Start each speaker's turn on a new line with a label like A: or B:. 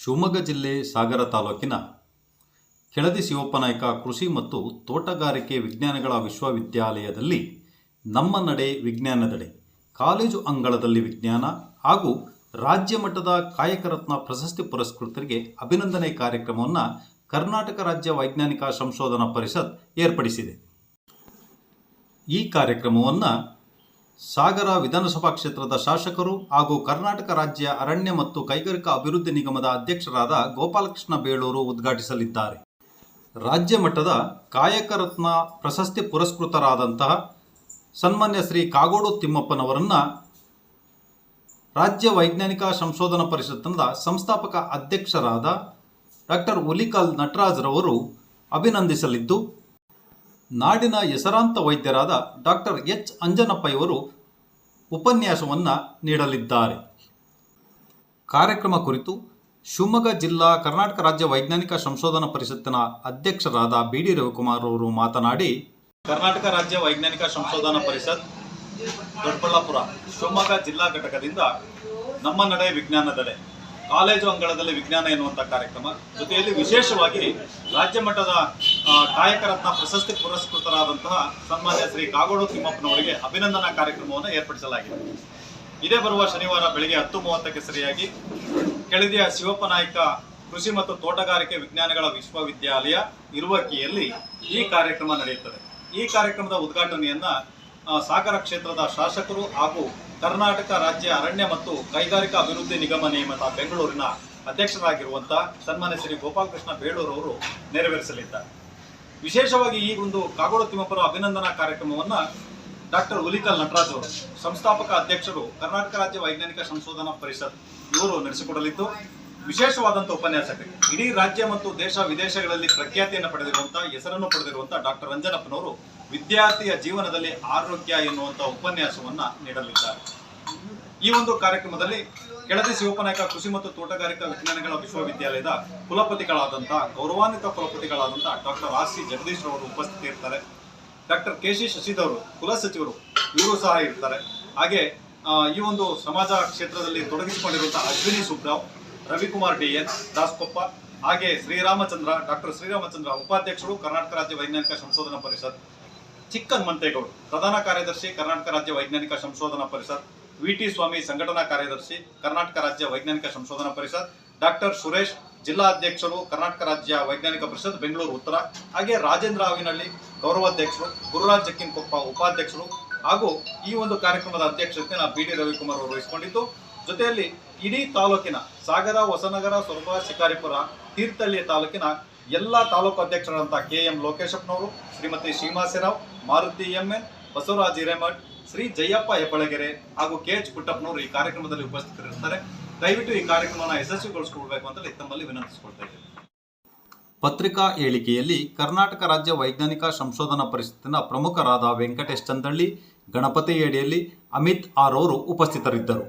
A: ಶಿವಮೊಗ್ಗ ಜಿಲ್ಲೆ ಸಾಗರ ತಾಲೂಕಿನ ಕೆಳದಿ ಶಿವಪ್ಪನಾಯಕ ಕೃಷಿ ಮತ್ತು ತೋಟಗಾರಿಕೆ ವಿಜ್ಞಾನಗಳ ವಿಶ್ವವಿದ್ಯಾಲಯದಲ್ಲಿ ನಮ್ಮ ನಡೆ ವಿಜ್ಞಾನದಡೆ ಕಾಲೇಜು ಅಂಗಳದಲ್ಲಿ ವಿಜ್ಞಾನ ಹಾಗೂ ರಾಜ್ಯ ಮಟ್ಟದ ಕಾಯಕರತ್ನ ಪ್ರಶಸ್ತಿ ಪುರಸ್ಕೃತರಿಗೆ ಅಭಿನಂದನೆ ಕಾರ್ಯಕ್ರಮವನ್ನು ಕರ್ನಾಟಕ ರಾಜ್ಯ ವೈಜ್ಞಾನಿಕ ಸಂಶೋಧನಾ ಪರಿಷತ್ ಏರ್ಪಡಿಸಿದೆ. ಈ ಕಾರ್ಯಕ್ರಮವನ್ನು ಸಾಗರ ವಿಧಾನಸಭಾ ಕ್ಷೇತ್ರದ ಶಾಸಕರು ಹಾಗೂ ಕರ್ನಾಟಕ ರಾಜ್ಯ ಅರಣ್ಯ ಮತ್ತು ಕೈಗಾರಿಕಾ ಅಭಿವೃದ್ಧಿ ನಿಗಮದ ಅಧ್ಯಕ್ಷರಾದ ಗೋಪಾಲಕೃಷ್ಣ ಬೇಳೂರು ಉದ್ಘಾಟಿಸಲಿದ್ದಾರೆ. ರಾಜ್ಯ ಮಟ್ಟದ ಕಾಯಕರತ್ನ ಪ್ರಶಸ್ತಿ ಪುರಸ್ಕೃತರಾದಂತಹ ಸನ್ಮಾನ್ಯ ಶ್ರೀ ಕಾಗೋಡು ತಿಮ್ಮಪ್ಪನವರನ್ನು ರಾಜ್ಯ ವೈಜ್ಞಾನಿಕ ಸಂಶೋಧನಾ ಪರಿಷತ್ತಿನ ಸಂಸ್ಥಾಪಕ ಅಧ್ಯಕ್ಷರಾದ ಡಾಕ್ಟರ್ ಹುಲಿಕಾಲ್ ನಟರಾಜ್ರವರು ಅಭಿನಂದಿಸಲಿದ್ದು ನಾಡಿನ ಹೆಸರಾಂತ ವೈದ್ಯರಾದ ಡಾಕ್ಟರ್ ಎಚ್. ಅಂಜನಪ್ಪ ಇವರು ಉಪನ್ಯಾಸವನ್ನು ನೀಡಲಿದ್ದಾರೆ. ಕಾರ್ಯಕ್ರಮ ಕುರಿತು ಶಿವಮೊಗ್ಗ ಜಿಲ್ಲಾ ಕರ್ನಾಟಕ ರಾಜ್ಯ ವೈಜ್ಞಾನಿಕ ಸಂಶೋಧನಾ ಪರಿಷತ್ತಿನ ಅಧ್ಯಕ್ಷರಾದ ಬಿ ಡಿ ರವಿಕುಮಾರ್ ಅವರು ಮಾತನಾಡಿ, ಕರ್ನಾಟಕ ರಾಜ್ಯ ವೈಜ್ಞಾನಿಕ ಸಂಶೋಧನಾ ಪರಿಷತ್ ದೊಡ್ಡಬಳ್ಳಾಪುರ, ಶಿವಮೊಗ್ಗ ಜಿಲ್ಲಾ ಘಟಕದಿಂದ ನಮ್ಮ ನಡೆ ವಿಜ್ಞಾನದಡೆ, ಕಾಲೇಜು ಅಂಗಳದಲ್ಲಿ ವಿಜ್ಞಾನ ಎನ್ನುವಂಥ ಕಾರ್ಯಕ್ರಮ, ಜೊತೆಯಲ್ಲಿ ವಿಶೇಷವಾಗಿ ರಾಜ್ಯ ಮಟ್ಟದ ಕಾಯಕ ರತ್ನ ಪ್ರಶಸ್ತಿ ಪುರಸ್ಕೃತರಾದಂತಹ ಸನ್ಮಾನ್ಯ ಶ್ರೀ ಕಾಗೋಡು ತಿಮ್ಮಪ್ಪನವರಿಗೆ ಅಭಿನಂದನಾ ಕಾರ್ಯಕ್ರಮವನ್ನು ಏರ್ಪಡಿಸಲಾಗಿದೆ. ಇದೇ ಬರುವ ಶನಿವಾರ ಬೆಳಿಗ್ಗೆ ಹತ್ತು ಮೂವತ್ತಕ್ಕೆ ಸರಿಯಾಗಿ ಕೆಳದಿಯ ಶಿವಪ್ಪ ನಾಯ್ಕ ಕೃಷಿ ಮತ್ತು ತೋಟಗಾರಿಕೆ ವಿಜ್ಞಾನಗಳ ವಿಶ್ವವಿದ್ಯಾಲಯ ಇರುವಕಿಯಲ್ಲಿ ಈ ಕಾರ್ಯಕ್ರಮ ನಡೆಯುತ್ತದೆ. ಈ ಕಾರ್ಯಕ್ರಮದ ಉದ್ಘಾಟನೆಯನ್ನ ಸಾಗರ ಕ್ಷೇತ್ರದ ಶಾಸಕರು ಹಾಗೂ ಕರ್ನಾಟಕ ರಾಜ್ಯ ಅರಣ್ಯ ಮತ್ತು ಕೈಗಾರಿಕಾ ಅಭಿವೃದ್ಧಿ ನಿಗಮ ನೇಮಕ ಬೆಂಗಳೂರಿನ ಅಧ್ಯಕ್ಷರಾಗಿರುವಂತಹ ಸನ್ಮಾನ್ಯ ಶ್ರೀ ಗೋಪಾಲಕೃಷ್ಣ ಬೇಳೂರು ಅವರು ನೆರವೇರಿಸಲಿದ್ದಾರೆ. ವಿಶೇಷವಾಗಿ ಈ ಒಂದು ಕಾಗೋಡು ತಿಮ್ಮಪ್ಪರ ಅಭಿನಂದನಾ ಕಾರ್ಯಕ್ರಮವನ್ನ ಡಾಕ್ಟರ್ ಹುಲಿಕಲ್ ನಟರಾಜ್ ಅವರು, ಸಂಸ್ಥಾಪಕ ಅಧ್ಯಕ್ಷರು ಕರ್ನಾಟಕ ರಾಜ್ಯ ವೈಜ್ಞಾನಿಕ ಸಂಶೋಧನಾ ಪರಿಷತ್ ಇವರು ನಡೆಸಿಕೊಡಲಿದ್ದು ವಿಶೇಷವಾದಂಥ ಉಪನ್ಯಾಸಕರು. ಇಡೀ ರಾಜ್ಯ ಮತ್ತು ದೇಶ ವಿದೇಶಗಳಲ್ಲಿ ಪ್ರಖ್ಯಾತಿಯನ್ನು ಪಡೆದಿರುವಂತಹ ಹೆಸರನ್ನು ಪಡೆದಿರುವಂತಹ ಡಾಕ್ಟರ್ ರಂಜನಪ್ಪನವರು ವಿದ್ಯಾರ್ಥಿಯ ಜೀವನದಲ್ಲಿ ಆರೋಗ್ಯ ಎನ್ನುವಂಥ ಉಪನ್ಯಾಸವನ್ನ ನೀಡಲಿದ್ದಾರೆ. ಈ ಒಂದು ಕಾರ್ಯಕ್ರಮದಲ್ಲಿ ಕೆಳದಿ ಶಿವಪ್ಪನಾಯಕ ಕೃಷಿ ಮತ್ತು ತೋಟಗಾರಿಕಾ ವಿಜ್ಞಾನಗಳ ವಿಶ್ವವಿದ್ಯಾಲಯದ ಕುಲಪತಿಗಳಾದಂತಹ ಗೌರವಾನ್ವಿತ ಕುಲಪತಿಗಳಾದಂತಹ ಡಾಕ್ಟರ್ ಆರ್ ಸಿ ಜಗದೀಶ್ ರವರು ಉಪಸ್ಥಿತಿ ಇರ್ತಾರೆ. ಡಾಕ್ಟರ್ ಕೆ ಸಿ ಶಶಿಧರ್ ಕುಲಸಚಿವರು ಇವರು ಸಹ ಇರ್ತಾರೆ. ಹಾಗೆ ಈ ಒಂದು ಸಮಾಜ ಕ್ಷೇತ್ರದಲ್ಲಿ ತೊಡಗಿಸಿಕೊಂಡಿರುವಂತಹ ಅಶ್ವಿನಿ ಸುಬ್ರಾವ್, ರವಿಕುಮಾರ್ ಡಿ ಎನ್, ದಾಸ್ಕೊಪ್ಪ, ಹಾಗೆ ಶ್ರೀರಾಮಚಂದ್ರ, ಡಾಕ್ಟರ್ ಶ್ರೀರಾಮಚಂದ್ರ ಉಪಾಧ್ಯಕ್ಷರು, ಕರ್ನಾಟಕ ರಾಜ್ಯ ವೈಜ್ಞಾನಿಕ ಸಂಶೋಧನಾ ಪರಿಷತ್, ಚಿಕ್ಕನ್ ಮಂತೇಗೌಡ, ಪ್ರಧಾನ ಕಾರ್ಯದರ್ಶಿ, ಕರ್ನಾಟಕ ರಾಜ್ಯ ವೈಜ್ಞಾನಿಕ ಸಂಶೋಧನಾ ಪರಿಷತ್ ವಿ ಟಿ ಸ್ವಾಮಿ ಸಂಘಟನಾ ಕಾರ್ಯದರ್ಶಿ, ಕರ್ನಾಟಕ ರಾಜ್ಯ ವೈಜ್ಞಾನಿಕ ಸಂಶೋಧನಾ ಪರಿಷತ್, ಡಾಕ್ಟರ್ ಸುರೇಶ್, ಜಿಲ್ಲಾ ಅಧ್ಯಕ್ಷರು, ಕರ್ನಾಟಕ ರಾಜ್ಯ ವೈಜ್ಞಾನಿಕ ಪರಿಷತ್, ಬೆಂಗಳೂರು ಉತ್ತರ, ಹಾಗೆ ರಾಜೇಂದ್ರ ಆವಿನಹಳ್ಳಿ ಗೌರವಾಧ್ಯಕ್ಷರು, ಗುರುರಾಜ್ ಜಕ್ಕಿನಕೊಪ್ಪ ಉಪಾಧ್ಯಕ್ಷರು ಹಾಗೂ ಈ ಒಂದು ಕಾರ್ಯಕ್ರಮದ ಅಧ್ಯಕ್ಷತೆಯನ್ನು ಬಿ ಡಿ ರವಿಕುಮಾರ್ ಅವರು ವಹಿಸಿಕೊಂಡಿದ್ದು. ಜೊತೆಯಲ್ಲಿ ಇಡೀ ತಾಲೂಕಿನ ಸಾಗರ, ಹೊಸನಗರ, ಸೊರಬ, ಶಿಕಾರಿಪುರ, ತೀರ್ಥಹಳ್ಳಿ ತಾಲೂಕಿನ ಎಲ್ಲ ತಾಲೂಕು ಅಧ್ಯಕ್ಷರಾದಂಥ ಕೆ ಎಂ ಲೋಕೇಶಪ್ಪನವರು, ಶ್ರೀಮತಿ ಶ್ರೀಮಾಸಿರಾವ್ ಮಾರುತಿ ಎಂ ಎನ್, ಬಸವರಾಜ್ ಹಿರೇಮಠ್ ಶ್ರೀ ಜಯಪ್ಪ ಹೆಬ್ಬಳಗೆರೆ ಹಾಗೂ ಕೆ ಎಚ್ ಪುಟ್ಟಪ್ಪನವರು ಈ ಕಾರ್ಯಕ್ರಮದಲ್ಲಿ ಉಪಸ್ಥಿತರಿರ್ತಾರೆ ದಯವಿಟ್ಟು ಈ ಕಾರ್ಯಕ್ರಮವನ್ನು ಯಶಸ್ವಿಗೊಳಿಸಿಕೊಳ್ಬೇಕು ಅಂತ ತಮ್ಮಲ್ಲಿ ವಿನಂತಿಸಿಕೊಳ್ತಾ ಪತ್ರಿಕಾ ಹೇಳಿಕೆಯಲ್ಲಿ ಕರ್ನಾಟಕ ರಾಜ್ಯ ವೈಜ್ಞಾನಿಕ ಸಂಶೋಧನಾ ಪರಿಷತ್ತಿನ ಪ್ರಮುಖರಾದ ವೆಂಕಟೇಶ್ ಚಂದಳ್ಳಿ, ಗಣಪತಿ ಏಡಿಯಲ್ಲಿ ಅಮಿತ್ ಆರ್ ಅವರು ಉಪಸ್ಥಿತರಿದ್ದರು.